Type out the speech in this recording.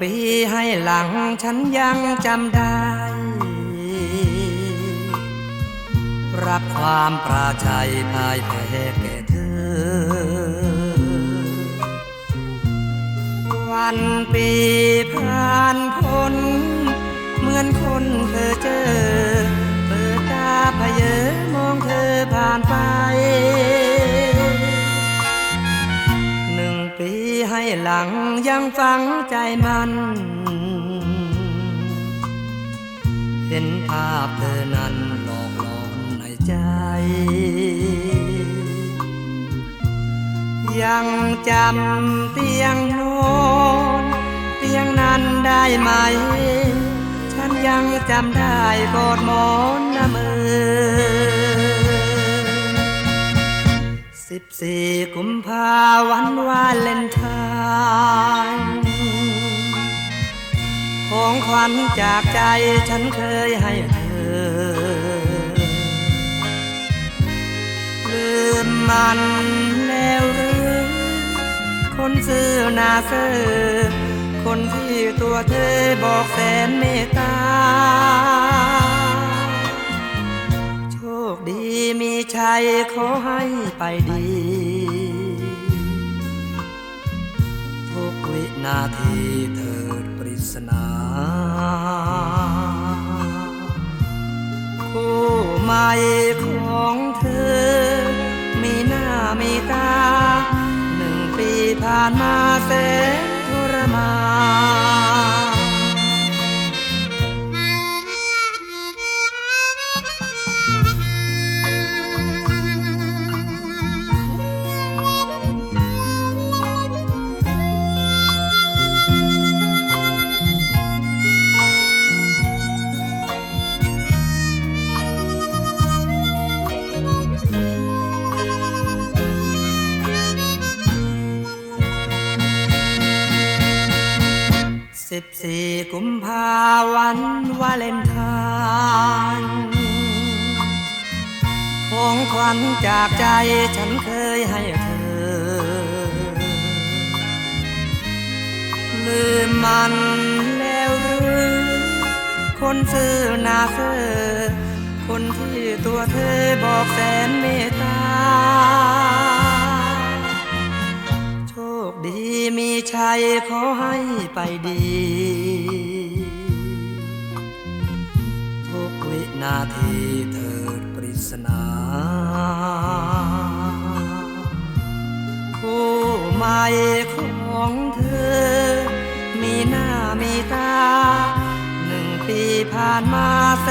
ปีให้หลังฉันยังจำได้ รับความปราชัยพายแพ้แก่เธอ วันปีผ่านพ้นเหมือนคนเธอเจอ เปิดตาพเยอมองเธอผ่านไป ยังฝังใจมันเห็นภาพเธอนั้นหลอกหลอนในใจ ยังจำเตียงนอนเตียงนั้นได้ไหม ฉันยังจำได้กอดหมอนนะมือสิบสี่กุมภาวันวาเลนไทน์ ขวัญจากใจฉันเคยให้เธอ ลืมมันแล้วหรือ คนซื่อหนาเซอคนที่ตัวเธอบอกแสนเมตตา โชคดีมีชัยขอให้ไปดี นาทีเถิดปริศนาคู่ใหม่ของเธอ มีหน้ามีตา หนึ่งปีผ่านมาแสนทรมาน สิบสี่กุมภาวันวาเลนไทน์ของขวัญจากใจฉันเคยให้เธอ ลืมมันแล้วหรือ คนซื่อนาเซอคนที่ตัวเธอบอกแสนเมตตา คดีมีชัยขอให้ไปดีทุกวินาทีเถิดปริศนาคู่ใหม่ของเธอ มีหน้ามีตา หนึ่งปีผ่านมาแส